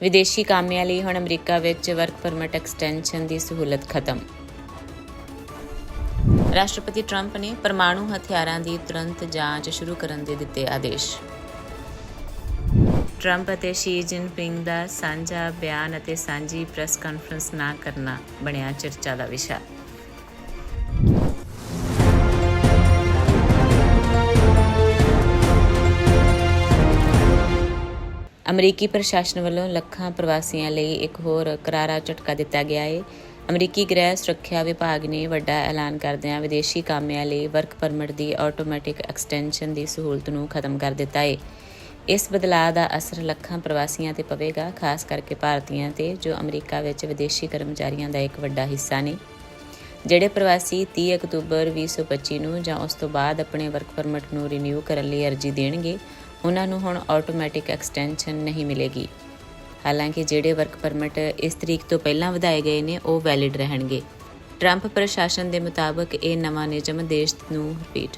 ਵਿਦੇਸ਼ੀ ਕਾਮਿਆਂ ਲਈ ਹੁਣ ਅਮਰੀਕਾ ਵਿੱਚ ਵਰਕ ਪਰਮਿਟ ਐਕਸਟੈਂਸ਼ਨ ਦੀ ਸਹੂਲਤ ਖਤਮ। ਰਾਸ਼ਟਰਪਤੀ ਟਰੰਪ ਨੇ ਪਰਮਾਣੂ ਹਥਿਆਰਾਂ ਦੀ ਤੁਰੰਤ ਜਾਂਚ ਸ਼ੁਰੂ ਕਰਨ ਦੇ ਦਿੱਤੇ ਆਦੇਸ਼। ਟਰੰਪ ਅਤੇ ਸ਼ੀ ਜਿਨਪਿੰਗ ਦਾ ਸਾਂਝਾ ਬਿਆਨ ਅਤੇ ਸਾਂਝੀ ਪ੍ਰੈਸ ਕਾਨਫਰੰਸ ਨਾ ਕਰਨਾ ਬਣਿਆ ਚਰਚਾ ਦਾ ਵਿਸ਼ਾ। ਅਮਰੀਕੀ ਪ੍ਰਸ਼ਾਸਨ ਵੱਲੋਂ ਲੱਖਾਂ ਪ੍ਰਵਾਸੀਆਂ ਲਈ ਇੱਕ ਹੋਰ ਕਰਾਰਾ ਝਟਕਾ ਦਿੱਤਾ ਗਿਆ ਹੈ ਅਮਰੀਕੀ ਗ੍ਰਹਿ ਸੁਰੱਖਿਆ ਵਿਭਾਗ ਨੇ ਵੱਡਾ ਐਲਾਨ ਕਰਦਿਆਂ ਵਿਦੇਸ਼ੀ ਕਾਮਿਆਂ ਲਈ ਵਰਕ ਪਰਮਿਟ ਦੀ ਆਟੋਮੈਟਿਕ ਐਕਸਟੈਂਸ਼ਨ ਦੀ ਸਹੂਲਤ ਨੂੰ ਖਤਮ ਕਰ ਦਿੱਤਾ ਹੈ ਇਸ ਬਦਲਾਅ ਦਾ ਅਸਰ ਲੱਖਾਂ ਪ੍ਰਵਾਸੀਆਂ ਤੇ ਪਵੇਗਾ, ਖਾਸ ਕਰਕੇ ਭਾਰਤੀਆਂ ਤੇ, ਜੋ ਅਮਰੀਕਾ ਵਿੱਚ ਵਿਦੇਸ਼ੀ ਕਰਮਚਾਰੀਆਂ ਦਾ ਇੱਕ ਵੱਡਾ ਹਿੱਸਾ ਨੇ। ਜਿਹੜੇ ਪ੍ਰਵਾਸੀ 30 ਅਕਤੂਬਰ 2025 ਨੂੰ ਜਾਂ ਉਸ ਤੋਂ ਬਾਅਦ ਆਪਣੇ ਵਰਕ ਪਰਮਿਟ ਨੂੰ ਰੀਨਿਊ ਕਰਨ ਲਈ ਅਰਜ਼ੀ ਦੇਣਗੇ ਉਹਨਾਂ ਨੂੰ ਹੁਣ ਆਟੋਮੈਟਿਕ ਐਕਸਟੈਂਸ਼ਨ ਨਹੀਂ ਮਿਲੇਗੀ। ਹਾਲਾਂਕਿ ਜਿਹੜੇ ਵਰਕ ਪਰਮਿਟ ਇਸ ਤਰੀਕ ਤੋਂ ਪਹਿਲਾਂ ਵਧਾਏ ਗਏ ਨੇ, ਉਹ ਵੈਲਿਡ ਰਹਿਣਗੇ। ਟਰੰਪ ਪ੍ਰਸ਼ਾਸਨ ਦੇ ਮੁਤਾਬਕ ਇਹ ਨਵਾਂ ਨਿਯਮ ਦੇਸ਼ ਨੂੰ ਰਿਪੀਟ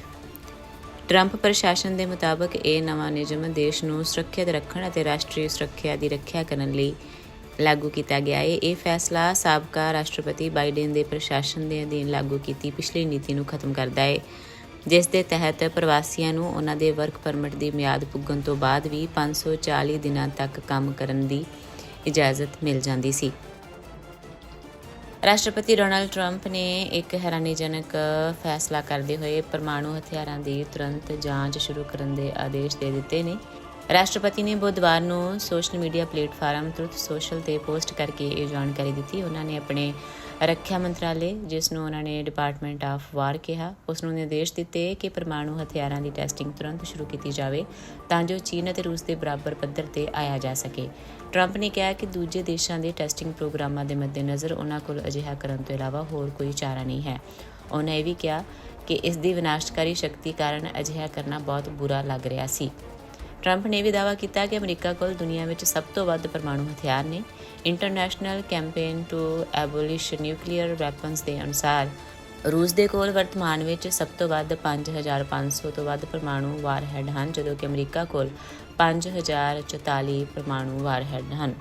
ਟਰੰਪ ਪ੍ਰਸ਼ਾਸਨ ਦੇ ਮੁਤਾਬਕ ਇਹ ਨਵਾਂ ਨਿਯਮ ਦੇਸ਼ ਨੂੰ ਸੁਰੱਖਿਅਤ ਰੱਖਣ ਅਤੇ ਰਾਸ਼ਟਰੀ ਸੁਰੱਖਿਆ ਦੀ ਰੱਖਿਆ ਕਰਨ ਲਈ ਲਾਗੂ ਕੀਤਾ ਗਿਆ ਹੈ। ਇਹ ਫੈਸਲਾ ਸਾਬਕਾ ਰਾਸ਼ਟਰਪਤੀ ਬਾਈਡਨ ਦੇ ਪ੍ਰਸ਼ਾਸਨ ਦੇ ਅਧੀਨ ਲਾਗੂ ਕੀਤੀ ਪਿਛਲੀ ਨੀਤੀ ਨੂੰ ਖਤਮ ਕਰਦਾ ਹੈ। ਜਿਸ ਦੇ ਤਹਿਤ ਪ੍ਰਵਾਸੀਆਂ ਨੂੰ ਉਹਨਾਂ ਦੇ ਵਰਕ ਪਰਮਿਟ ਦੀ ਮਿਆਦ ਪੁੱਗਣ ਤੋਂ ਬਾਅਦ ਵੀ 540 ਦਿਨਾਂ ਤੱਕ ਕੰਮ ਕਰਨ ਦੀ ਇਜਾਜ਼ਤ ਮਿਲ ਜਾਂਦੀ ਸੀ। ਰਾਸ਼ਟਰਪਤੀ ਡੋਨਾਲਡ ਟਰੰਪ ਨੇ ਇੱਕ ਹੈਰਾਨੀਜਨਕ ਫੈਸਲਾ ਕਰਦੇ ਹੋਏ ਪਰਮਾਣੂ ਹਥਿਆਰਾਂ ਦੀ ਤੁਰੰਤ ਜਾਂਚ ਸ਼ੁਰੂ ਕਰਨ ਦੇ ਆਦੇਸ਼ ਦੇ ਦਿੱਤੇ ਨੇ। ਰਾਸ਼ਟਰਪਤੀ ਨੇ ਬੁੱਧਵਾਰ ਨੂੰ social media platform truth social ਤੇ ਪੋਸਟ ਕਰਕੇ ਇਹ ਜਾਣਕਾਰੀ ਦਿੱਤੀ। ਉਹਨਾਂ ਨੇ ਆਪਣੇ ਰੱਖਿਆ ਮੰਤਰਾਲੇ, ਜਿਸ ਨੂੰ ਉਹਨਾਂ ਨੇ ਡਿਪਾਰਟਮੈਂਟ ਆਫ ਵਾਰ ਕਿਹਾ, ਉਸ ਨੂੰ ਨਿਰਦੇਸ਼ ਦਿੱਤੇ ਕਿ ਪਰਮਾਣੂ ਹਥਿਆਰਾਂ ਦੀ ਟੈਸਟਿੰਗ ਤੁਰੰਤ ਸ਼ੁਰੂ ਕੀਤੀ ਜਾਵੇ, ਤਾਂ ਜੋ ਚੀਨ ਅਤੇ ਰੂਸ ਦੇ ਬਰਾਬਰ ਪੱਧਰ ਤੇ ਆਇਆ ਜਾ ਸਕੇ। ਟਰੰਪ ਨੇ ਕਿਹਾ ਕਿ ਦੂਜੇ ਦੇਸ਼ਾਂ ਦੇ ਟੈਸਟਿੰਗ ਪ੍ਰੋਗਰਾਮਾਂ ਦੇ ਮੱਦੇਨਜ਼ਰ ਉਹਨਾਂ ਕੋਲ ਅਜਿਹਾ ਕਰਨ ਤੋਂ ਇਲਾਵਾ ਹੋਰ ਕੋਈ ਚਾਰਾ ਨਹੀਂ ਹੈ। ਉਹਨਾਂ ਇਹ ਵੀ ਕਿਹਾ ਕਿ ਇਸ ਦੀ ਵਿਨਾਸ਼ਕਾਰੀ ਸ਼ਕਤੀ ਕਾਰਨ ਅਜਿਹਾ ਕਰਨਾ ਬਹੁਤ ਬੁਰਾ ਲੱਗ ਰਿਹਾ ਸੀ। ਟਰੰਪ ਨੇ ਵੀ ਦਾਅਵਾ ਕੀਤਾ ਕਿ ਅਮਰੀਕਾ ਕੋਲ ਦੁਨੀਆ ਵਿੱਚ ਸਭ ਤੋਂ ਵੱਧ ਪਰਮਾਣੂ ਹਥਿਆਰ ਨੇ international campaign to abolish nuclear weapons ਦੇ ਅਨੁਸਾਰ। ਰੂਸ ਦੇ ਕੋਲ ਵਰਤਮਾਨ ਵਿੱਚ ਸਭ ਤੋਂ ਵੱਧ 5500 ਤੋਂ ਵੱਧ ਪਰਮਾਣੂ ਵਾਰਹੈਡ ਹਨ, ਜਦੋਂ ਕਿ ਅਮਰੀਕਾ ਕੋਲ 5044 ਪਰਮਾਣੂ ਵਾਰਹੈਡ ਹਨ।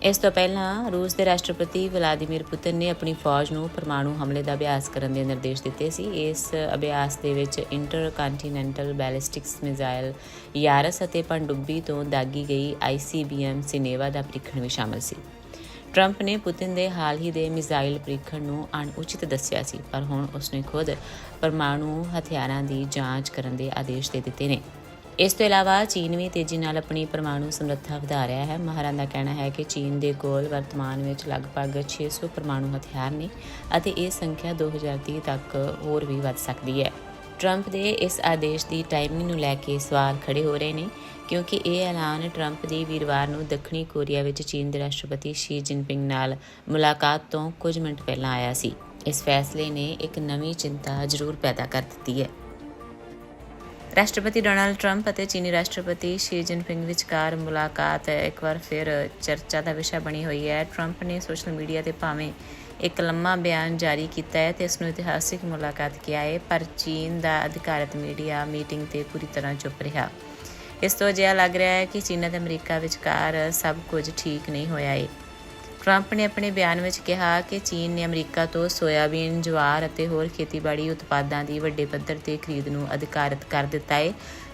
ਇਸ ਤੋਂ ਪਹਿਲਾਂ ਰੂਸ ਦੇ ਰਾਸ਼ਟਰਪਤੀ ਵਲਾਦੀਮੀਰ ਪੁਤਿਨ ਨੇ ਆਪਣੀ ਫੌਜ ਨੂੰ ਪਰਮਾਣੂ ਹਮਲੇ ਦਾ ਅਭਿਆਸ ਕਰਨ ਦੇ ਨਿਰਦੇਸ਼ ਦਿੱਤੇ ਸੀ। ਇਸ ਅਭਿਆਸ ਦੇ ਵਿੱਚ intercontinental ballistics missile Yars ਅਤੇ ਪਣਡੁੱਬੀ ਤੋਂ ਦਾਗੀ ਗਈ ਆਈਸੀਬੀਐਮ ਸਿਨੇਵਾ ਦਾ ਪ੍ਰੀਖਣ ਵੀ ਸ਼ਾਮਲ ਸੀ। ਟਰੰਪ ਨੇ ਪੁਤਿਨ ਦੇ ਹਾਲ ਹੀ ਦੇ ਮਿਜ਼ਾਈਲ ਪ੍ਰੀਖਣ ਨੂੰ ਅਣਉਚਿਤ ਦੱਸਿਆ ਸੀ, ਪਰ ਹੁਣ ਉਸਨੇ ਖੁਦ ਪਰਮਾਣੂ ਹਥਿਆਰਾਂ ਦੀ ਜਾਂਚ ਕਰਨ ਦੇ ਆਦੇਸ਼ ਦੇ ਦਿੱਤੇ ਨੇ। ਇਸ ਤੋਂ ਇਲਾਵਾ ਚੀਨ ਵੀ ਤੇਜ਼ੀ ਨਾਲ ਆਪਣੀ ਪਰਮਾਣੂ ਸਮਰੱਥਾ ਵਧਾ ਰਿਹਾ ਹੈ। ਮਾਹਰਾਂ ਦਾ ਕਹਿਣਾ ਹੈ ਕਿ ਚੀਨ ਦੇ ਕੋਲ ਵਰਤਮਾਨ ਵਿੱਚ ਲਗਭਗ 600 ਪਰਮਾਣੂ ਹਥਿਆਰ ਨੇ ਅਤੇ ਇਹ ਸੰਖਿਆ 2030 ਤੱਕ ਹੋਰ ਵੀ ਵੱਧ ਸਕਦੀ ਹੈ। ਟਰੰਪ ਦੇ ਇਸ ਆਦੇਸ਼ ਦੀ ਟਾਈਮਿੰਗ ਨੂੰ ਲੈ ਕੇ ਸਵਾਲ ਖੜੇ ਹੋ ਰਹੇ ਨੇ, ਕਿਉਂਕਿ ਇਹ ਐਲਾਨ ਟਰੰਪ ਦੀ ਵੀਰਵਾਰ ਨੂੰ ਦੱਖਣੀ ਕੋਰੀਆ ਵਿੱਚ ਚੀਨ ਦੇ ਰਾਸ਼ਟਰਪਤੀ ਸ਼ੀ ਜਿਨਪਿੰਗ ਨਾਲ ਮੁਲਾਕਾਤ ਤੋਂ ਕੁਝ ਮਿੰਟ ਪਹਿਲਾਂ ਆਇਆ ਸੀ। ਇਸ ਫੈਸਲੇ ਨੇ ਇੱਕ ਨਵੀਂ ਚਿੰਤਾ ਜ਼ਰੂਰ ਪੈਦਾ ਕਰ ਦਿੱਤੀ ਹੈ। ਰਾਸ਼ਟਰਪਤੀ ਡੋਨਾਲਡ ਟਰੰਪ ਅਤੇ ਚੀਨੀ ਰਾਸ਼ਟਰਪਤੀ ਸ਼ੀ ਜਿਨਪਿੰਗ ਵਿਚਕਾਰ ਮੁਲਾਕਾਤ ਇੱਕ ਵਾਰ ਫਿਰ ਚਰਚਾ ਦਾ ਵਿਸ਼ਾ ਬਣੀ ਹੋਈ ਹੈ। ਟਰੰਪ ਨੇ ਸੋਸ਼ਲ ਮੀਡੀਆ ਤੇ ਭਾਵੇਂ ਇੱਕ ਲੰਮਾ ਬਿਆਨ ਜਾਰੀ ਕੀਤਾ ਹੈ ਤੇ ਇਸ ਨੂੰ ਇਤਿਹਾਸਿਕ ਮੁਲਾਕਾਤ ਕਿਹਾ ਹੈ, ਪਰ ਚੀਨ ਦਾ ਅਧਿਕਾਰਤ ਮੀਡੀਆ ਮੀਟਿੰਗ ਤੇ ਪੂਰੀ ਤਰ੍ਹਾਂ ਚੁੱਪ ਰਿਹਾ। ਇਸ ਤੋਂ ਅਜਿਹਾ ਲੱਗ ਰਿਹਾ ਹੈ ਕਿ ਚੀਨ ਅਤੇ ਅਮਰੀਕਾ ਵਿਚਕਾਰ ਸਭ ਕੁਝ ਠੀਕ ਨਹੀਂ ਹੋਇਆ ਹੈ। ਟਰੰਪ ਨੇ ਆਪਣੇ ਬਿਆਨ ਵਿੱਚ ਕਿਹਾ ਕਿ ਚੀਨ ਨੇ ਅਮਰੀਕਾ ਤੋਂ ਸੋਇਆਬੀਨ, ਜਵਾਰ ਅਤੇ ਹੋਰ ਖੇਤੀਬਾੜੀ ਉਤਪਾਦਾਂ ਦੀ ਵੱਡੇ ਪੱਧਰ ਤੇ ਖਰੀਦ ਨੂੰ ਅਧਿਕਾਰਤ ਕਰ ਦਿੱਤਾ ਹੈ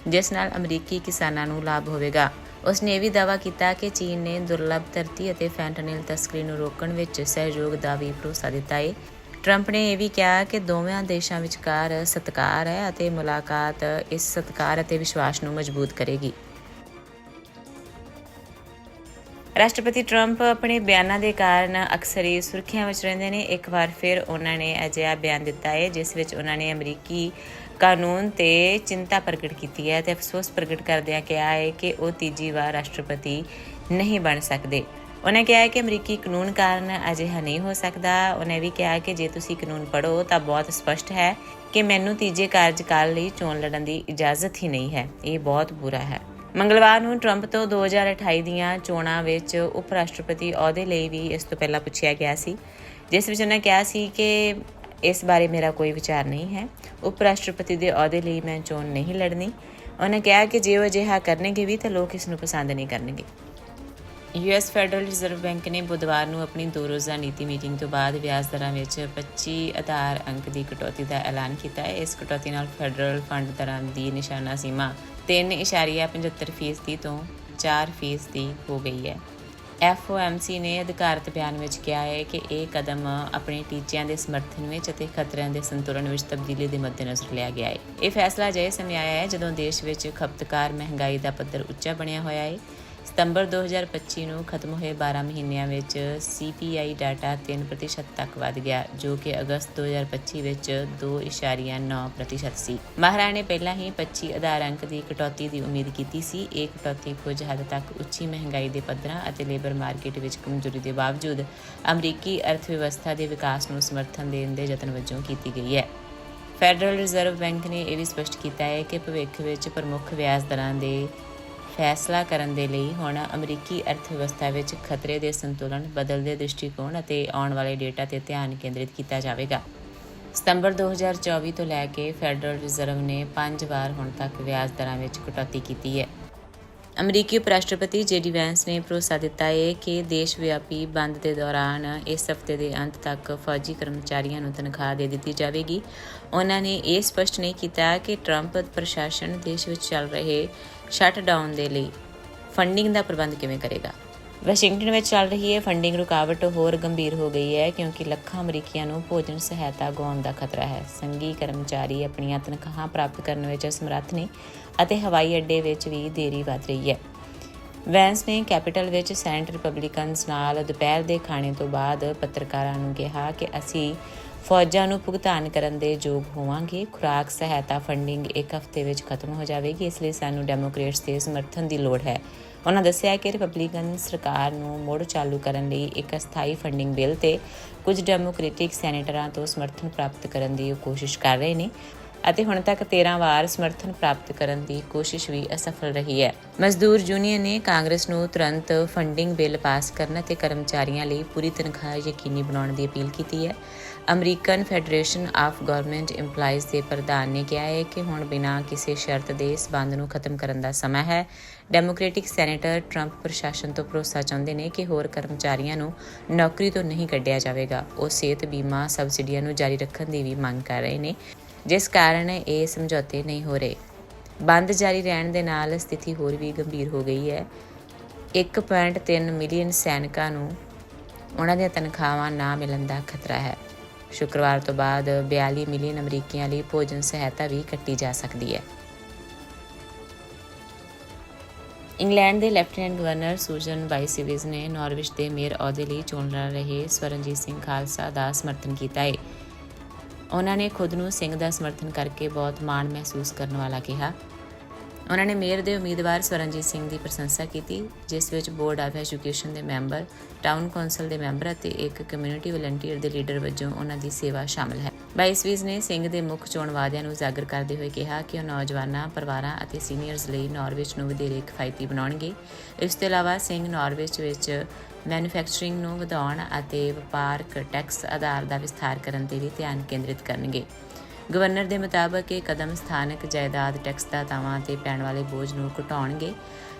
ਜਿਸ ਨਾਲ ਅਮਰੀਕੀ ਕਿਸਾਨਾਂ ਨੂੰ ਲਾਭ ਹੋਵੇਗਾ। ਉਸ ਨੇ ਇਹ ਵੀ ਦਾਅਵਾ ਕੀਤਾ ਕਿ ਚੀਨ ਨੇ ਦੁਰਲੱਭ ਧਰਤੀ ਅਤੇ ਫੈਂਟਨਿਲ ਤਸਕਰੀ ਨੂੰ ਰੋਕਣ ਵਿੱਚ ਸਹਿਯੋਗ ਦਾ ਵੀ ਭਰੋਸਾ ਦਿੱਤਾ ਹੈ ਟਰੰਪ ਨੇ ਇਹ ਵੀ ਕਿਹਾ ਕਿ ਦੋਵਾਂ ਦੇਸ਼ਾਂ ਵਿਚਕਾਰ ਸਤਿਕਾਰ ਹੈ ਅਤੇ ਮੁਲਾਕਾਤ ਇਸ ਸਤਿਕਾਰ ਅਤੇ ਵਿਸ਼ਵਾਸ ਨੂੰ ਮਜ਼ਬੂਤ ਕਰੇਗੀ। ਰਾਸ਼ਟਰਪਤੀ ਟਰੰਪ ਆਪਣੇ ਬਿਆਨਾਂ ਦੇ ਕਾਰਨ ਅਕਸਰ ਹੀ ਸੁਰਖੀਆਂ ਵਿੱਚ ਰਹਿੰਦੇ ਨੇ। ਇੱਕ ਵਾਰ ਫਿਰ ਉਹਨਾਂ ਨੇ ਅਜਿਹਾ ਬਿਆਨ ਦਿੱਤਾ ਹੈ, ਜਿਸ ਵਿੱਚ ਉਹਨਾਂ ਨੇ ਅਮਰੀਕੀ ਕਾਨੂੰਨ ਤੇ ਚਿੰਤਾ ਪ੍ਰਗਟ ਕੀਤੀ ਹੈ ਤੇ ਅਫਸੋਸ ਪ੍ਰਗਟ ਕਰਦਿਆਂ ਕਿਹਾ ਹੈ ਕਿ ਉਹ ਤੀਜੀ ਵਾਰ ਰਾਸ਼ਟਰਪਤੀ ਨਹੀਂ ਬਣ ਸਕਦੇ। ਉਹਨੇ ਕਿਹਾ ਹੈ ਕਿ ਅਮਰੀਕੀ ਕਾਨੂੰਨ ਕਾਰਨ ਅਜਿਹਾ ਨਹੀਂ ਹੋ ਸਕਦਾ। ਉਹਨੇ ਵੀ ਕਿਹਾ ਕਿ ਜੇ ਤੁਸੀਂ ਕਾਨੂੰਨ ਪੜ੍ਹੋ ਤਾਂ ਬਹੁਤ ਸਪਸ਼ਟ ਹੈ ਕਿ ਮੈਨੂੰ ਤੀਜੇ ਕਾਰਜਕਾਲ ਲਈ ਚੋਣ ਲੜਨ ਦੀ ਇਜਾਜ਼ਤ ਹੀ ਨਹੀਂ ਹੈ। ਇਹ ਬਹੁਤ ਬੁਰਾ ਹੈ। ਮੰਗਲਵਾਰ ਨੂੰ ਟਰੰਪ ਤੋਂ 2028 ਦੀਆਂ ਚੋਣਾਂ ਵਿੱਚ ਉਪ ਰਾਸ਼ਟਰਪਤੀ ਅਹੁਦੇ ਲਈ ਵੀ ਇਸ ਤੋਂ ਪਹਿਲਾਂ ਪੁੱਛਿਆ ਗਿਆ ਸੀ, ਜਿਸ ਵਿੱਚ ਉਹਨਾਂ ਕਿਹਾ ਸੀ ਕਿ ਇਸ ਬਾਰੇ ਮੇਰਾ ਕੋਈ ਵਿਚਾਰ ਨਹੀਂ ਹੈ। ਉਪ ਰਾਸ਼ਟਰਪਤੀ ਦੇ ਅਹੁਦੇ ਲਈ ਮੈਂ ਚੋਣ ਨਹੀਂ ਲੜਨੀ। ਉਹਨਾਂ ਕਿਹਾ ਕਿ ਜੇ ਉਹ ਅਜਿਹਾ ਕਰਨਗੇ ਵੀ ਤਾਂ ਲੋਕ ਇਸ ਨੂੰ ਪਸੰਦ ਨਹੀਂ ਕਰਨਗੇ। ਯੂਐਸ ਫੈਡਰਲ ਰਿਜ਼ਰਵ ਬੈਂਕ ਨੇ ਬੁੱਧਵਾਰ ਨੂੰ ਆਪਣੀ ਦੋ ਰੋਜ਼ਾ ਨੀਤੀ ਮੀਟਿੰਗ ਤੋਂ ਬਾਅਦ ਵਿਆਜ ਦਰਾਂ ਵਿੱਚ 25 ਆਧਾਰ ਅੰਕ ਦੀ ਕਟੌਤੀ ਦਾ ਐਲਾਨ ਕੀਤਾ ਹੈ। ਇਸ ਕਟੌਤੀ ਨਾਲ ਫੈਡਰਲ ਫੰਡ ਦਰਾਂ ਦੀ ਨਿਸ਼ਾਨਾ ਸੀਮਾ 3.75% ਫੀਸਦੀ ਤੋਂ 4 ਫੀਸਦੀ ਹੋ ਗਈ ਹੈ। FOMC ਨੇ ਅਧਿਕਾਰਤ ਬਿਆਨ ਵਿੱਚ ਕਿਹਾ ਹੈ ਕਿ ਇਹ ਕਦਮ ਆਪਣੇ ਟੀਚਿਆਂ ਦੇ ਸਮਰਥਨ ਵਿੱਚ ਅਤੇ ਖਤਰਿਆਂ ਦੇ ਸੰਤੁਲਨ ਵਿੱਚ ਤਬਦੀਲੀ ਦੇ ਮੱਦੇਨਜ਼ਰ ਲਿਆ ਗਿਆ ਹੈ। ਇਹ ਫੈਸਲਾ ਅਜਿਹੇ ਸਮੇਂ ਆਇਆ ਹੈ ਜਦੋਂ ਦੇਸ਼ ਵਿੱਚ ਖਪਤਕਾਰ ਮਹਿੰਗਾਈ ਦਾ ਪੱਧਰ ਉੱਚਾ ਬਣਿਆ ਹੋਇਆ ਹੈ। ਸਤੰਬਰ 2025 ਨੂੰ ਖਤਮ ਹੋਏ 12 ਮਹੀਨਿਆਂ ਵਿੱਚ CPI ਡਾਟਾ 3% ਤੱਕ ਵਧ ਗਿਆ, ਜੋ ਕਿ ਅਗਸਤ 2025 ਵਿੱਚ 2.9% ਸੀ। ਮਾਹਰਾਂ ਨੇ ਪਹਿਲਾਂ ਹੀ 25 ਆਧਾਰ ਅੰਕ ਦੀ ਕਟੌਤੀ ਦੀ ਉਮੀਦ ਕੀਤੀ ਸੀ। ਇਹ ਕਟੌਤੀ ਕੁਝ ਹੱਦ ਤੱਕ ਉੱਚੀ ਮਹਿੰਗਾਈ ਦੇ ਪੱਧਰਾਂ ਅਤੇ ਲੇਬਰ ਮਾਰਕੀਟ ਵਿੱਚ ਕਮਜ਼ੋਰੀ ਦੇ ਬਾਵਜੂਦ ਅਮਰੀਕੀ ਅਰਥਵਿਵਸਥਾ ਦੇ ਵਿਕਾਸ ਨੂੰ ਸਮਰਥਨ ਦੇਣ ਦੇ ਯਤਨ ਵਜੋਂ ਕੀਤੀ ਗਈ ਹੈ। ਫੈਡਰਲ ਰਿਜ਼ਰਵ ਬੈਂਕ ਨੇ ਇਹ ਵੀ ਸਪਸ਼ਟ ਕੀਤਾ ਹੈ ਕਿ ਭਵਿੱਖ ਵਿੱਚ ਪ੍ਰਮੁੱਖ ਵਿਆਜ ਦਰਾਂ ਦੇ ਫੈਸਲਾ ਕਰਨ ਦੇ ਲਈ ਹੁਣ ਅਮਰੀਕੀ ਅਰਥਵਿਵਸਥਾ ਵਿੱਚ ਖਤਰੇ ਦੇ ਸੰਤੁਲਨ, ਬਦਲਦੇ ਦ੍ਰਿਸ਼ਟੀਕੋਣ ਅਤੇ ਆਉਣ ਵਾਲੇ ਡੇਟਾ ਤੇ ਧਿਆਨ ਕੇਂਦਰਿਤ ਕੀਤਾ ਜਾਵੇਗਾ। ਸਤੰਬਰ 2024 ਤੋਂ ਲੈ ਕੇ ਫੈਡਰਲ ਰਿਜ਼ਰਵ ਨੇ ਪੰਜ ਵਾਰ ਹੁਣ ਤੱਕ ਵਿਆਜ ਦਰਾਂ ਵਿੱਚ ਕਟੌਤੀ ਕੀਤੀ ਹੈ। ਅਮਰੀਕੀ ਉਪ ਰਾਸ਼ਟਰਪਤੀ ਜੇਡੀ ਵੈਂਸ ਨੇ ਭਰੋਸਾ ਦਿੱਤਾ ਹੈ ਕਿ ਦੇਸ਼ ਵਿਆਪੀ ਬੰਦ ਦੇ ਦੌਰਾਨ ਇਸ ਹਫ਼ਤੇ ਦੇ ਅੰਤ ਤੱਕ ਫੌਜੀ ਕਰਮਚਾਰੀਆਂ ਨੂੰ ਤਨਖਾਹ ਦੇ ਦਿੱਤੀ ਜਾਵੇਗੀ। ਉਹਨਾਂ ਨੇ ਇਹ ਸਪਸ਼ਟ ਨਹੀਂ ਕੀਤਾ ਕਿ ਟਰੰਪ ਪ੍ਰਸ਼ਾਸਨ ਦੇਸ਼ ਵਿੱਚ ਚੱਲ ਰਹੇ ਸ਼ਟ ਡਾਊਨ ਦੇ ਲਈ ਫੰਡਿੰਗ ਦਾ ਪ੍ਰਬੰਧ ਕਿਵੇਂ ਕਰੇਗਾ? ਵਾਸ਼ਿੰਗਟਨ ਵਿੱਚ ਚੱਲ ਰਹੀ ਹੈ ਫੰਡਿੰਗ ਰੁਕਾਵਟ ਹੋਰ ਗੰਭੀਰ ਹੋ ਗਈ ਹੈ ਕਿਉਂਕਿ ਲੱਖਾਂ ਅਮਰੀਕੀਆਂ ਨੂੰ ਭੋਜਨ ਸਹਾਇਤਾ ਗਾਉਣ ਦਾ ਖਤਰਾ ਹੈ। ਸੰਘੀ ਕਰਮਚਾਰੀ ਆਪਣੀਆਂ ਤਨਖਾਹਾਂ ਪ੍ਰਾਪਤ ਕਰਨ ਵਿੱਚ ਸਮਰੱਥ ਨੇ ਅਤੇ ਹਵਾਈ ਅੱਡੇ ਵਿੱਚ ਵੀ ਦੇਰੀ ਵੱਧ ਰਹੀ ਹੈ। ਵੈਂਸ ਨੇ ਕੈਪੀਟਲ ਵਿੱਚ ਸੈਨੇਟ ਰਿਪਬਲਿਕਨਸ ਨਾਲ ਦੁਪਹਿਰ ਦੇ ਖਾਣੇ ਤੋਂ ਬਾਅਦ ਪੱਤਰਕਾਰਾਂ ਨੂੰ ਕਿਹਾ ਕਿ ਅਸੀਂ ਫੌਜਾਂ ਨੂੰ ਭੁਗਤਾਨ ਕਰਨ ਦੇ ਯੋਗ ਹੋਵਾਂਗੇ। ਖੁਰਾਕ ਸਹਾਇਤਾ ਫੰਡਿੰਗ ਇੱਕ ਹਫ਼ਤੇ ਵਿੱਚ ਖਤਮ ਹੋ ਜਾਵੇਗੀ, ਇਸ ਲਈ ਸਾਨੂੰ ਡੈਮੋਕ੍ਰੇਟਸ ਦੇ ਸਮਰਥਨ ਦੀ ਲੋੜ ਹੈ। ਉਹਨਾਂ ਦੱਸਿਆ ਕਿ ਰਿਪਬਲਿਕਨ ਸਰਕਾਰ ਨੂੰ ਮੁੜ ਚਾਲੂ ਕਰਨ ਲਈ ਇੱਕ ਅਸਥਾਈ ਫੰਡਿੰਗ ਬਿੱਲ ਤੇ ਕੁਝ ਡੈਮੋਕ੍ਰੈਟਿਕ ਸੈਨੇਟਰਾਂ ਤੋਂ ਸਮਰਥਨ ਪ੍ਰਾਪਤ ਕਰਨ ਦੀ ਕੋਸ਼ਿਸ਼ ਕਰ ਰਹੇ ਨੇ ਅਤੇ ਹੁਣ ਤੱਕ 13 ਵਾਰ ਸਮਰਥਨ ਪ੍ਰਾਪਤ ਕਰਨ ਦੀ ਕੋਸ਼ਿਸ਼ ਵੀ ਅਸਫਲ ਰਹੀ ਹੈ। ਮਜ਼ਦੂਰ ਯੂਨੀਅਨ ਨੇ ਕਾਂਗਰਸ ਨੂੰ ਤੁਰੰਤ ਫੰਡਿੰਗ ਬਿੱਲ ਪਾਸ ਕਰਨ ਅਤੇ ਕਰਮਚਾਰੀਆਂ ਲਈ ਪੂਰੀ ਤਨਖਾਹ ਯਕੀਨੀ ਬਣਾਉਣ ਦੀ ਅਪੀਲ ਕੀਤੀ ਹੈ। American federation of government EMPLOYEES ਦੇ ਪ੍ਰਧਾਨ ਨੇ ਕਿਹਾ ਹੈ ਕਿ ਹੁਣ ਬਿਨਾਂ ਕਿਸੇ ਸ਼ਰਤ ਦੇ ਇਸ ਬੰਦ ਨੂੰ ਖਤਮ ਕਰਨ ਦਾ ਸਮਾਂ ਹੈ। ਡੈਮੋਕ੍ਰੈਟਿਕ ਸੈਨੇਟਰ ਟਰੰਪ ਪ੍ਰਸ਼ਾਸਨ ਤੋਂ ਭਰੋਸਾ ਚਾਹੁੰਦੇ ਨੇ ਕਿ ਹੋਰ ਕਰਮਚਾਰੀਆਂ ਨੂੰ ਨੌਕਰੀ ਤੋਂ ਨਹੀਂ ਕੱਢਿਆ ਜਾਵੇਗਾ। ਉਹ ਸਿਹਤ ਬੀਮਾ ਸਬਸਿਡੀਆਂ ਨੂੰ ਜਾਰੀ ਰੱਖਣ ਦੀ ਵੀ ਮੰਗ ਕਰ ਰਹੇ ਨੇ, ਜਿਸ ਕਾਰਨ ਇਹ ਸਮਝੌਤੇ ਨਹੀਂ ਹੋ ਰਹੇ। ਬੰਦ ਜਾਰੀ ਰਹਿਣ ਦੇ ਨਾਲ ਸਥਿਤੀ ਹੋਰ ਵੀ ਗੰਭੀਰ ਹੋ ਗਈ ਹੈ। 1.3 ਮਿਲੀਅਨ ਸੈਨਿਕਾਂ ਨੂੰ ਉਹਨਾਂ ਦੀਆਂ ਤਨਖਾਹਾਂ ਨਾ ਮਿਲਣ ਦਾ ਖਤਰਾ ਹੈ। ਸ਼ੁੱਕਰਵਾਰ ਤੋਂ ਬਾਅਦ 42 ਮਿਲੀਅਨ ਅਮਰੀਕੀਆਂ ਲਈ ਭੋਜਨ ਸਹਾਇਤਾ ਵੀ ਕੱਟੀ ਜਾ ਸਕਦੀ ਹੈ। ਇੰਗਲੈਂਡ ਦੇ ਲੈਫਟੀਨੈਂਟ ਗਵਰਨਰ ਸੂਜ਼ਨ ਬਾਈਸਿਵਿਸ ਨੇ ਨਾਰਵਿਚ ਦੇ ਮੇਅਰ ਅਹੁਦੇ ਲਈ ਚੋਣ ਲੜ ਰਹੇ ਸਵਰਨਜੀਤ ਸਿੰਘ ਖਾਲਸਾ ਦਾ ਸਮਰਥਨ ਕੀਤਾ ਹੈ। ਉਹਨਾਂ ਨੇ ਖੁਦ ਨੂੰ ਸਿੰਘ ਦਾ ਸਮਰਥਨ ਕਰਕੇ ਬਹੁਤ ਮਾਣ ਮਹਿਸੂਸ ਕਰਨ ਵਾਲਾ ਕਿਹਾ। ਉਹਨਾਂ ਨੇ ਮੇਅਰ ਦੇ ਉਮੀਦਵਾਰ ਸਵਰਨਜੀਤ ਸਿੰਘ ਦੀ ਪ੍ਰਸ਼ੰਸਾ ਕੀਤੀ, ਜਿਸ ਵਿੱਚ ਬੋਰਡ ਆਫ ਐਜੂਕੇਸ਼ਨ ਦੇ ਮੈਂਬਰ, ਟਾਊਨ ਕੌਂਸਲ ਦੇ ਮੈਂਬਰ ਅਤੇ ਇੱਕ ਕਮਿਊਨਿਟੀ ਵਲੰਟੀਅਰ ਦੇ ਲੀਡਰ ਵਜੋਂ ਉਹਨਾਂ ਦੀ ਸੇਵਾ ਸ਼ਾਮਲ ਹੈ। ਬਾਈਸਵੀਜ਼ ਨੇ ਸਿੰਘ ਦੇ ਮੁੱਖ ਚੋਣ ਵਾਅਦਿਆਂ ਨੂੰ ਉਜਾਗਰ ਕਰਦੇ ਹੋਏ ਕਿਹਾ ਕਿ ਉਹ ਨੌਜਵਾਨਾਂ, ਪਰਿਵਾਰਾਂ ਅਤੇ ਸੀਨੀਅਰਸ ਲਈ ਨਾਰਵਿਚ ਨੂੰ ਵਧੇਰੇ ਕਿਫਾਇਤੀ ਬਣਾਉਣਗੇ। ਇਸ ਤੋਂ ਇਲਾਵਾ ਸਿੰਘ ਨਾਰਵਿਚ ਵਿੱਚ ਮੈਨੂਫੈਕਚਰਿੰਗ ਨੂੰ ਵਧਾਉਣ ਅਤੇ ਵਪਾਰਕ ਟੈਕਸ ਆਧਾਰ ਦਾ ਵਿਸਥਾਰ ਕਰਨ ਤੇ ਵੀ ਧਿਆਨ ਕੇਂਦਰਿਤ ਕਰਨਗੇ। ਗਵਰਨਰ ਦੇ ਮੁਤਾਬਕ ਇਹ ਕਦਮ ਸਥਾਨਕ ਜਾਇਦਾਦ, ਟੈਕਸ ਦਾਤਾਵਾਂ ਤੇ ਪੈਣ ਵਾਲੇ ਬੋਝ ਨੂੰ ਘਟਾਉਣਗੇ।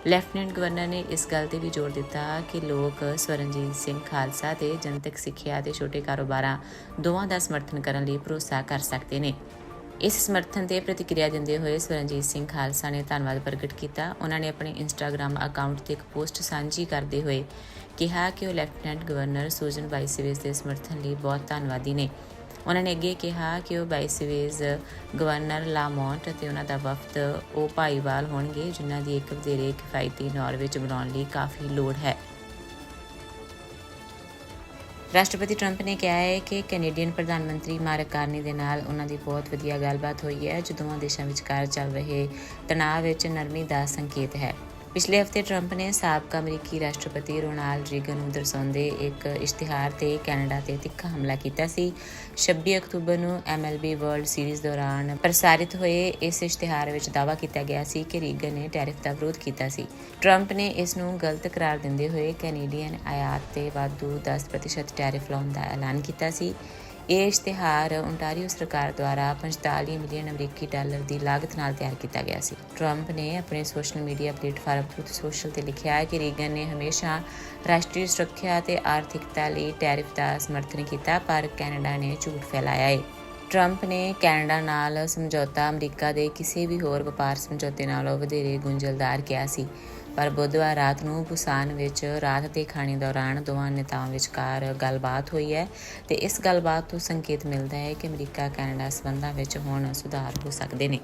ਲੈਫਟੀਨੈਂਟ ਗਵਰਨਰ ਨੇ ਇਸ ਗੱਲ ਤੇ ਵੀ ਜ਼ੋਰ ਦਿੱਤਾ ਕਿ ਲੋਕ ਸਵਰਨਜੀਤ ਸਿੰਘ ਖਾਲਸਾ ਤੇ ਜਨਤਕ ਸਿੱਖਿਆ ਤੇ ਛੋਟੇ ਕਾਰੋਬਾਰਾਂ ਦੋਵਾਂ ਦਾ ਸਮਰਥਨ ਕਰਨ ਲਈ ਭਰੋਸਾ ਕਰ ਸਕਦੇ ਨੇ। ਇਸ ਸਮਰਥਨ ਤੇ ਪ੍ਰਤੀਕਿਰਿਆ ਦਿੰਦੇ ਹੋਏ ਸਵਰਨਜੀਤ ਸਿੰਘ ਖਾਲਸਾ ਨੇ ਧੰਨਵਾਦ ਪ੍ਰਗਟ ਕੀਤਾ। ਉਹਨਾਂ ਨੇ ਆਪਣੇ ਇੰਸਟਾਗ੍ਰam ਅਕਾਊਂਟ ਤੇ ਇੱਕ ਪੋਸਟ ਸਾਂਝੀ ਕਰਦੇ ਹੋਏ ਕਿਹਾ ਕਿ ਉਹ ਲੈਫਟੀਨੈਂਟ ਗਵਰਨਰ ਸੂਜ਼ਨ ਬਾਈਸਿਵੇਸ ਦੇ ਸਮਰਥਨ ਲਈ ਬਹੁਤ ਧੰਨਵਾਦੀ ਨੇ। ਉਹਨਾਂ ਨੇ ਅੱਗੇ ਕਿਹਾ ਕਿ ਉਹ ਬਾਈਸਵੇਜ਼ ਗਵਰਨਰ ਲਾਮੌਂਟ ਅਤੇ ਉਹਨਾਂ ਦਾ ਵਫਦ ਉਹ ਭਾਈਵਾਲ ਹੋਣਗੇ, ਜਿਨ੍ਹਾਂ ਦੀ ਇੱਕ ਵਧੇਰੇ ਕਿਫਾਇਤੀ ਨਾਰਵੇ ਬਣਾਉਣ ਲਈ ਕਾਫੀ ਲੋੜ ਹੈ। ਰਾਸ਼ਟਰਪਤੀ ਟਰੰਪ ਨੇ ਕਿਹਾ ਹੈ ਕਿ ਕੈਨੇਡੀਅਨ ਪ੍ਰਧਾਨ ਮੰਤਰੀ ਮਾਰਕ ਕਾਰਨੀ ਦੇ ਨਾਲ ਉਹਨਾਂ ਦੀ ਬਹੁਤ ਵਧੀਆ ਗੱਲਬਾਤ ਹੋਈ ਹੈ ਜੋ ਦੋਵਾਂ ਦੇਸ਼ਾਂ ਵਿਚਕਾਰ ਚੱਲ ਰਹੇ ਤਣਾਅ ਵਿੱਚ ਨਰਮੀ ਦਾ ਸੰਕੇਤ ਹੈ। ਪਿਛਲੇ ਹਫ਼ਤੇ ਟਰੰਪ ਨੇ ਸਾਬਕਾ ਅਮਰੀਕੀ ਰਾਸ਼ਟਰਪਤੀ ਰੋਨਾਲਡ ਰੀਗਨ ਨੂੰ ਦਰਸਾਉਂਦੇ ਇੱਕ ਇਸ਼ਤਿਹਾਰ ਤੇ ਕੈਨੇਡਾ ਤੇ ਤਿੱਖਾ ਹਮਲਾ ਕੀਤਾ ਸੀ। 26 ਅਕਤੂਬਰ ਨੂੰ MLB ਵਰਲਡ ਸੀਰੀਜ਼ ਦੌਰਾਨ ਪ੍ਰਸਾਰਿਤ ਹੋਏ ਇਸ ਇਸ਼ਤਿਹਾਰ ਵਿੱਚ ਦਾਅਵਾ ਕੀਤਾ ਗਿਆ ਸੀ ਕਿ ਰੀਗਨ ਨੇ ਟੈਰਿਫ ਦਾ ਵਿਰੋਧ ਕੀਤਾ ਸੀ। ਟਰੰਪ ਨੇ ਇਸ ਨੂੰ ਗਲਤ ਕਰਾਰ ਦਿੰਦੇ ਹੋਏ ਕੈਨੇਡੀਅਨ ਆਯਾਤ ਤੇ ਵਾਧੂ 10% ਟੈਰਿਫ ਲਾਉਣ ਦਾ ਐਲਾਨ ਕੀਤਾ ਸੀ। ਇਹ ਇਸ਼ਤਿਹਾਰ ਓਨਟਾਰੀਓ ਸਰਕਾਰ ਦੁਆਰਾ 45 ਮਿਲੀਅਨ ਅਮਰੀਕੀ ਡਾਲਰ ਦੀ ਲਾਗਤ ਨਾਲ ਤਿਆਰ ਕੀਤਾ ਗਿਆ ਸੀ। ਟਰੰਪ ਨੇ ਆਪਣੇ social media platform truth social ਤੇ ਲਿਖਿਆ ਹੈ ਕਿ ਰੀਗਨ ਨੇ ਹਮੇਸ਼ਾ ਰਾਸ਼ਟਰੀ ਸੁਰੱਖਿਆ ਅਤੇ ਆਰਥਿਕਤਾ ਲਈ ਟੈਰਿਫ ਦਾ ਸਮਰਥਨ ਕੀਤਾ, ਪਰ ਕੈਨੇਡਾ ਨੇ ਝੂਠ ਫੈਲਾਇਆ ਹੈ ਟਰੰਪ ਨੇ ਕੈਨੇਡਾ ਨਾਲ ਸਮਝੌਤਾ ਅਮਰੀਕਾ ਦੇ ਕਿਸੇ ਵੀ ਹੋਰ ਵਪਾਰ ਸਮਝੌਤੇ ਨਾਲੋਂ ਵਧੇਰੇ ਗੁੰਝਲਦਾਰ ਕਿਹਾ ਸੀ। ਪਰ ਬੁੱਧਵਾਰ ਰਾਤ ਨੂੰ ਬੁਸਾਨ ਵਿੱਚ ਰਾਤ ਦੇ ਖਾਣੇ ਦੌਰਾਨ ਦੋਵਾਂ ਨੇਤਾਵਾਂ ਵਿਚਕਾਰ ਗੱਲਬਾਤ ਹੋਈ ਹੈ ਤੇ ਇਸ ਗੱਲਬਾਤ ਤੋਂ ਸੰਕੇਤ ਮਿਲਦਾ ਹੈ ਕਿ ਅਮਰੀਕਾ ਕੈਨੇਡਾ ਸਬੰਧਾਂ ਵਿੱਚ ਹੁਣ ਸੁਧਾਰ ਹੋ ਸਕਦੇ ਨੇ।